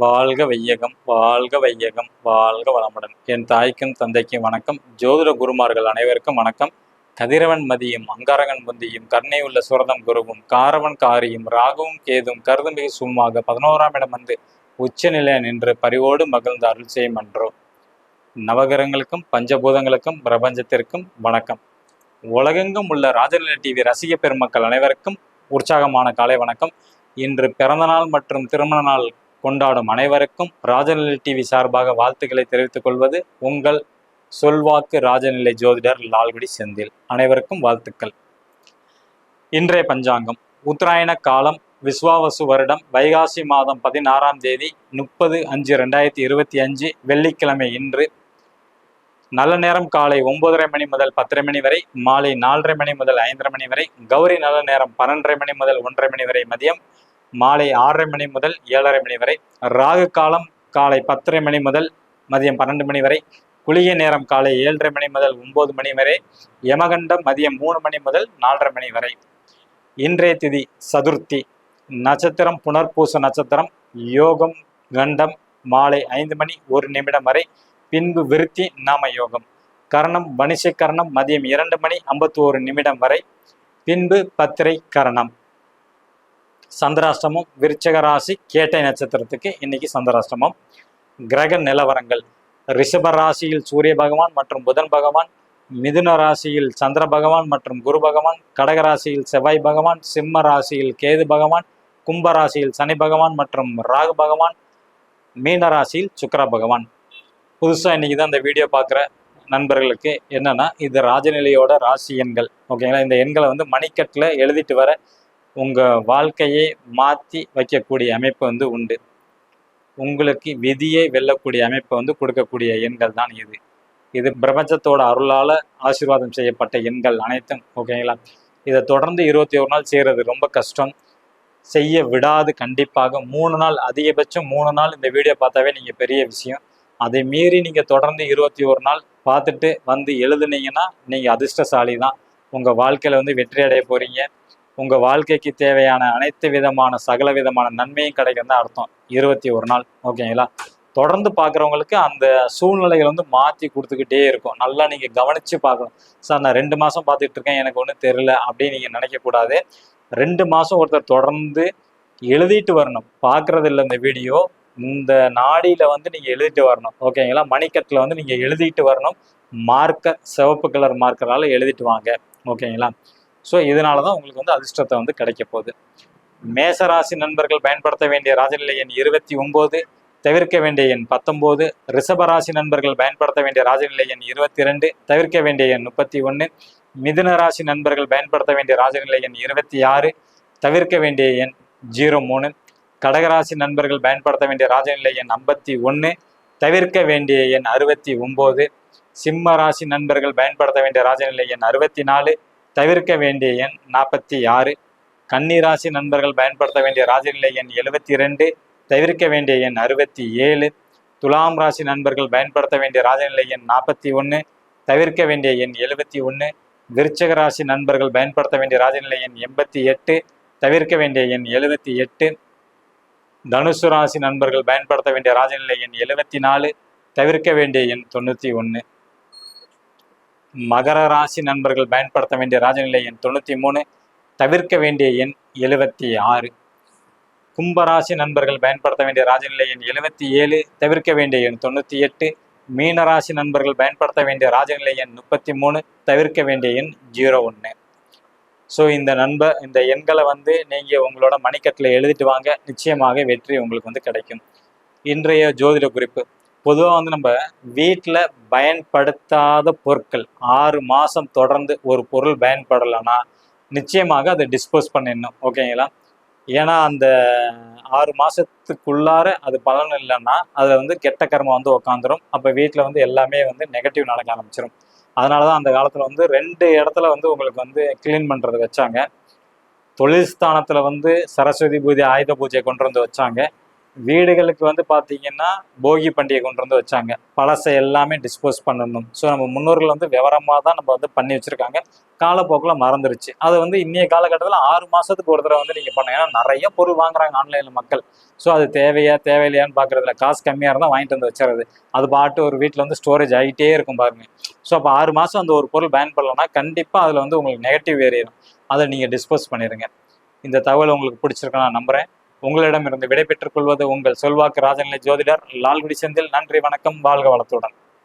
வாழ்க வையகம் வாழ்க வையகம் வாழ்க வளமுடன். என் தாய்க்கும் தந்தைக்கும் வணக்கம். ஜோதிட குருமார்கள் அனைவருக்கும் வணக்கம். கதிரவன் மதியும் அங்காரகன் முந்தியும் கருணை உள்ள சுரதம் குருவும் காரவன் காரியும் ராகுவும் கேதும் கருதுமிகு சும்மாக பதினோராம் இடம் வந்து உச்சநிலை நின்று பரிவோடு மகிழ்ந்த அருள் செய்யும் என்றோ நவகிரகங்களுக்கும் பஞ்சபூதங்களுக்கும் பிரபஞ்சத்திற்கும் வணக்கம். உலகெங்கும் உள்ள ராஜநிலை டிவி ரசிக பெருமக்கள் அனைவருக்கும் உற்சாகமான காலை வணக்கம். இன்று பிறந்தநாள் மற்றும் திருமண நாள் கொண்டாடும் அனைவருக்கும் ராஜநிலை டிவி சார்பாக வாழ்த்துக்களை தெரிவித்துக் கொள்வது உங்கள் சொல்வாக்கு ராஜநிலை ஜோதிடர் லால்குடி செந்தில். அனைவருக்கும் வாழ்த்துக்கள். இன்றைய பஞ்சாங்கம். உத்தராயண காலம் விஸ்வாவசு வருடம் வைகாசி மாதம் பதினாறாம் தேதி முப்பது அஞ்சு ரெண்டாயிரத்தி இருபத்தி அஞ்சு வெள்ளிக்கிழமை இன்று. நல்ல நேரம் காலை ஒன்பதரை மணி முதல் பத்தரை மணி வரை மாலை நாலரை மணி முதல் ஐந்தரை மணி வரை கௌரி நல்ல நேரம் பன்னெண்டரை மணி முதல் ஒன்றரை மணி வரை மதியம் மாலை ஆறரை மணி முதல் ஏழரை மணி வரை ராகு காலம் காலை பத்தரை மணி முதல் மதியம் பன்னெண்டு மணி வரை குளிய நேரம் காலை ஏழரை மணி முதல் ஒன்பது மணி வரை யமகண்டம் மதியம் மூணு மணி முதல் நாலரை மணி வரை. இன்றைய திதி சதுர்த்தி நட்சத்திரம் புனர்பூச நட்சத்திரம் யோகம் கண்டம் மாலை ஐந்து மணி ஒரு நிமிடம் வரை பின்பு விருத்தி நாம யோகம். கரணம் வணிச கரணம் மதியம் இரண்டு மணி ஐம்பத்தி ஒரு நிமிடம் வரை பின்பு பத்திரை கரணம். சந்திராஷ்டமம் விருச்சக ராசி கேட்டை நட்சத்திரத்துக்கு இன்னைக்கு சந்திராஷ்டமம். கிரக நிலவரங்கள். ரிஷப ராசியில் சூரிய பகவான் மற்றும் புதன் பகவான் மிதுன ராசியில் சந்திர பகவான் மற்றும் குரு பகவான் கடக ராசியில் செவ்வாய் பகவான் சிம்ம ராசியில் கேது பகவான் கும்ப ராசியில் சனி பகவான் மற்றும் ராகு பகவான் மீன ராசியில் சுக்கர பகவான். புதுசாக இன்னைக்கு தான் இந்த வீடியோ பார்க்குற நண்பர்களுக்கு என்னன்னா இது ராஜநிலையோட ராசி எண்கள். ஓகேங்களா? இந்த எண்களை வந்து மணிக்கட்டில் எழுதிட்டு வர உங்கள் வாழ்க்கையை மாற்றி வைக்கக்கூடிய அமைப்பு வந்து உண்டு. உங்களுக்கு விதியை வெல்லக்கூடிய அமைப்பை வந்து கொடுக்கக்கூடிய எண்கள் தான் இது. இது பிரபஞ்சத்தோட அருளால் ஆசீர்வாதம் செய்யப்பட்ட எண்கள் அனைத்தும் ஓகேங்களா இதை தொடர்ந்து இருபத்தி ஒரு நாள் செய்கிறது ரொம்ப கஷ்டம். செய்ய விடாது கண்டிப்பாக. மூணு நாள் அதிகபட்சம் மூணு நாள் இந்த வீடியோ பார்த்தாவே நீங்கள் பெரிய விஷயம். அதை மீறி நீங்கள் தொடர்ந்து இருபத்தி ஒரு நாள் பார்த்துட்டு வந்து எழுதுனீங்கன்னா நீங்கள் அதிர்ஷ்டசாலி தான் உங்கள் வாழ்க்கையில் வந்து வெற்றி அடைய போகிறீங்க உங்கள் வாழ்க்கைக்கு தேவையான அனைத்து விதமான சகல விதமான நன்மையும் கிடைக்கும் தான் அர்த்தம். இருபத்தி ஒரு நாள் ஓகேங்களா? தொடர்ந்து பார்க்குறவங்களுக்கு அந்த சூழ்நிலைகள் வந்து மாற்றி கொடுத்துக்கிட்டே இருக்கும். நல்லா நீங்கள் கவனித்து பார்க்கணும். சார் நான் ரெண்டு மாதம் பார்த்துட்டு இருக்கேன். எனக்கு ஒன்றும் தெரில அப்படின்னு நீங்கள் நினைக்கக்கூடாது. ரெண்டு மாதம் ஒருத்தர் தொடர்ந்து எழுதிட்டு வரணும். பார்க்குறது இல்லை இந்த வீடியோ. இந்த நாடியில் வந்து நீங்கள் எழுதிட்டு வரணும். ஓகேங்களா? மணிக்கட்டில் வந்து நீங்கள் எழுதிட்டு வரணும். மார்க்கர் சிவப்பு கலர் மார்க்கரால் எழுதிட்டு வாங்க. ஓகேங்களா? ஸோ இதனால தான் உங்களுக்கு வந்து அதிர்ஷ்டத்தை வந்து கிடைக்க போகுது. மேசராசி நண்பர்கள் பயன்படுத்த வேண்டிய ராஜநிலை எண் இருபத்தி ஒம்பது தவிர்க்க வேண்டிய எண் பத்தொம்போது ரிஷபராசி நண்பர்கள் பயன்படுத்த வேண்டிய ராஜநிலை எண் இருபத்தி ரெண்டு தவிர்க்க வேண்டிய எண் முப்பத்தி ஒன்று மிதுன ராசி நண்பர்கள் பயன்படுத்த வேண்டிய ராஜநிலை எண் இருபத்தி ஆறு தவிர்க்க வேண்டிய எண் ஜீரோ மூணு கடகராசி நண்பர்கள் பயன்படுத்த வேண்டிய ராஜநிலை எண் ஐம்பத்தி ஒன்று தவிர்க்க வேண்டிய எண் அறுபத்தி ஒம்பது சிம்ம ராசி நண்பர்கள் பயன்படுத்த வேண்டிய ராஜநிலை எண் அறுபத்தி நாலு தவிர்க்க வேண்டிய எண் நாற்பத்தி ஆறு. கன்னிராசி நண்பர்கள் பயன்படுத்த வேண்டிய ராஜநிலை எண் எழுபத்தி ரெண்டு தவிர்க்க வேண்டிய எண் அறுபத்தி ஏழு. துலாம் ராசி நண்பர்கள் பயன்படுத்த வேண்டிய ராஜநிலை எண் நாற்பத்தி ஒன்று. தவிர்க்க வேண்டிய எண் எழுபத்தி ஒன்று. விருச்சக ராசி நண்பர்கள் பயன்படுத்த வேண்டிய ராஜநிலை எண் எண்பத்தி எட்டு. தவிர்க்க வேண்டிய எண் எழுபத்தி எட்டு. தனுசு ராசி நண்பர்கள் பயன்படுத்த வேண்டிய ராஜநிலை எண் எழுபத்தி நாலு. தவிர்க்க வேண்டிய எண் தொண்ணூற்றி ஒன்று. மகர ராசி நண்பர்கள் பயன்படுத்த வேண்டிய ராஜநிலை எண் தொண்ணூற்றி மூணு. தவிர்க்க வேண்டிய எண் எழுபத்தி ஆறு. கும்பராசி நண்பர்கள் பயன்படுத்த வேண்டிய ராஜநிலை எண் எழுபத்தி ஏழு. தவிர்க்க வேண்டிய எண் தொண்ணூற்றி எட்டு. மீனராசி நண்பர்கள் பயன்படுத்த வேண்டிய ராஜநிலை எண் முப்பத்தி மூணு. தவிர்க்க வேண்டிய எண் ஜீரோ ஒன்று ஸோ இந்த நண்ப இந்த எண்களை வந்து நீங்கள் உங்களோட மணிக்கட்டில் எழுதிட்டு வாங்க. நிச்சயமாக வெற்றி உங்களுக்கு வந்து கிடைக்கும். இன்றைய ஜோதிட குறிப்பு. பொதுவாக வந்து நம்ம வீட்டில் பயன்படுத்தாத பொருட்கள் ஆறு மாதம் தொடர்ந்து ஒரு பொருள் பயன்படலைன்னா நிச்சயமாக அதை டிஸ்போஸ் பண்ணிடணும். ஓகேங்களா? ஏன்னா அந்த ஆறு மாதத்துக்குள்ளார அது பலன் இல்லைன்னா அதில் வந்து கெட்ட கர்மம் வந்து உக்காந்துரும். அப்போ வீட்டில் வந்து எல்லாமே வந்து நெகட்டிவ் நடக்க ஆரம்பிச்சிடும் அதனால தான் அந்த காலத்தில் வந்து ரெண்டு இடத்துல வந்து உங்களுக்கு வந்து க்ளீன் பண்ணுறது வச்சாங்க. தொழில் ஸ்தானத்தில் வந்து சரஸ்வதி பூஜை ஆயுத பூஜையை கொண்டு வந்து வச்சாங்க. வீடுகளுக்கு வந்து பார்த்தீங்கன்னா போகி பண்டிகை கொண்டு வந்து வச்சாங்க. பழசை எல்லாமே டிஸ்போஸ் பண்ணணும். ஸோ நம்ம முன்னோர்கள் வந்து விவரமாக தான் நம்ம வந்து பண்ணி வச்சுருக்காங்க. காலப்போக்கில் மறந்துருச்சு. அதை வந்து இன்றைய காலகட்டத்தில் ஆறு மாதத்துக்கு ஒரு தடவை வந்து நீங்கள் பண்ணுங்க ஏன்னா நிறைய பொருள் வாங்குறாங்க ஆன்லைனில் மக்கள். ஸோ அது தேவையா தேவையில்லையான்னு பார்க்குறதுல காசு கம்மியாக இருந்தால் வாங்கிட்டு வந்து வச்சுறது அது பாட்டு ஒரு வீட்டில் வந்து ஸ்டோரேஜ் ஆகிட்டே இருக்கும் பாருங்கள் ஸோ அப்போ ஆறு மாதம் அந்த ஒரு பொருள் பேன் பண்ணலன்னா கண்டிப்பாக அதில் வந்து உங்களுக்கு நெகட்டிவ் ஏறிடும் அதை நீங்கள் டிஸ்போஸ் பண்ணிடுங்க இந்த தகவல் உங்களுக்கு பிடிச்சிருக்கேன் நான் நம்புகிறேன் உங்களிடமிருந்து விடைபெற்றுக் கொள்வது உங்கள் செல்வாக்கு ராஜநிலை ஜோதிடர் லால்குடி செந்தில். நன்றி வணக்கம் வாழ்க வளத்துடன்.